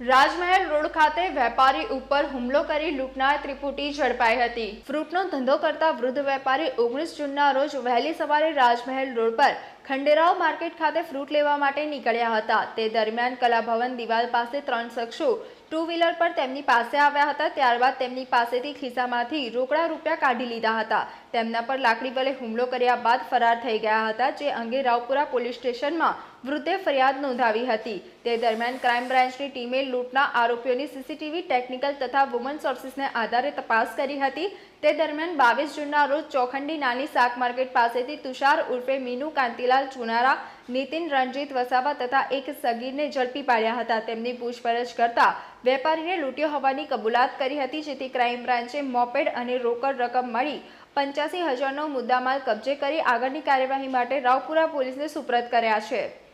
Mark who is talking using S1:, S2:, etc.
S1: રાજમહેલ road ખાતે વેપારી ઉપર હુમલો કરી લૂંટનાર ત્રિપુટી ઝડપાઈ હતી. ફ્રૂટનો ધંધો કરતા વૃદ્ધ વેપારી ઓગણીસ જૂનના રોજ વહેલી સવારે રાજમહેલ રોડ પર ખંડેરાવ માર્કેટ ખાતે ફ્રૂટ લેવા માટે નીકળ્યા હતા. તે દરમિયાન કલાભવન દિવાલ પાસે ત્રણ શખ્સો ટુ વ્હીલર પર તેમની પાસે આવ્યા હતા. ત્યારબાદ તેમની પાસેથી ખિસ્સામાંથી રોકડા રૂપિયા કાઢી લીધા હતા. તેમના પર લાકડી વડે હુમલો કર્યા બાદ ફરાર થઈ ગયા હતા, જે અંગે રાવપુરા પોલીસ સ્ટેશનમાં વૃદ્ધે ફરિયાદ નોંધાવી હતી. તે દરમિયાન ક્રાઇમ બ્રાન્ચની ટીમે લૂંટના આરોપીઓની સીસીટીવી, ટેકનિકલ તથા વુમન સોર્સિસને આધારે તપાસ કરી હતી. તે દરમિયાન બાવીસ જૂનના રોજ ચોખંડી નાની શાક માર્કેટ પાસેથી તુષાર ઉર્ફે મીનુ કાંતિલાલ ચુનારા નીતિન રણજીત વસાવા તથા એક સગીરને ઝડપી પાડ્યા હતા. તેમની પૂછપરછ કરતા વેપારીને લૂંટ્યો હોવાની કબૂલાત કરી હતી, જેથી ક્રાઇમ બ્રાન્ચે મોપેડ અને રોકડ રકમ મળી પંચ્યાસી હજારનો મુદ્દામાલ કબજે કરી આગળની કાર્યવાહી માટે રાવપુરા પોલીસને સુપ્રત કર્યા છે.